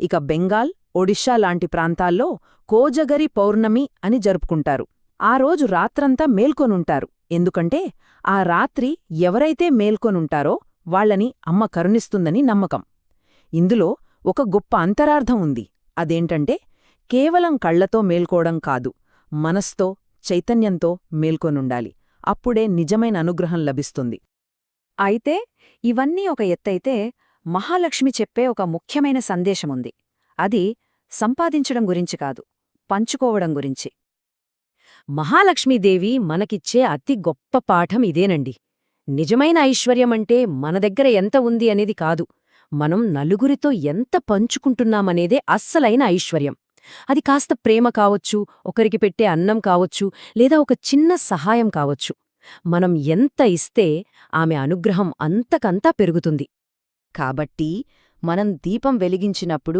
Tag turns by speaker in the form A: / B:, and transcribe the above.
A: ఇక బెంగాల్ ఒడిషా లాంటి ప్రాంతాల్లో కోజగరి పౌర్ణమి అని జరుపుకుంటారు. ఆ రోజు రాత్రంతా మేల్కొనుంటారు. ఎందుకంటే ఆ రాత్రి ఎవరైతే మేల్కొనుంటారో వాళ్ళని అమ్మ కరుణిస్తుందని నమ్మకం. ఇందులో ఒక గొప్ప అంతరార్థం ఉంది. అదేంటంటే కేవలం కళ్ళతో మేల్కోవడం కాదు మనస్తో చైతన్యంతో మేల్కొనుండాలి. అప్పుడే నిజమైన అనుగ్రహం లభిస్తుంది.
B: అయితే ఇవన్నీ ఒక ఎత్తైతే మహాలక్ష్మి చెప్పే ఒక ముఖ్యమైన సందేశముంది. అది సంపాదించడం గురించి కాదు పంచుకోవడం గురించి.
C: మహాలక్ష్మీదేవి మనకిచ్చే అతి గొప్ప పాఠం ఇదేనండి. నిజమైన ఐశ్వర్యమంటే మన దగ్గర ఎంత ఉంది అనేది కాదు. మనం నలుగురితో ఎంత పంచుకుంటున్నామనేదే అస్సలైన ఐశ్వర్యం. అది కాస్త ప్రేమ కావచ్చు ఒకరికి పెట్టే అన్నం కావచ్చు లేదా ఒక చిన్న సహాయం కావచ్చు. మనం ఎంత ఇస్తే ఆమె అనుగ్రహం అంతకంతా పెరుగుతుంది.
B: కాబట్టి మనం దీపం వెలిగించినప్పుడు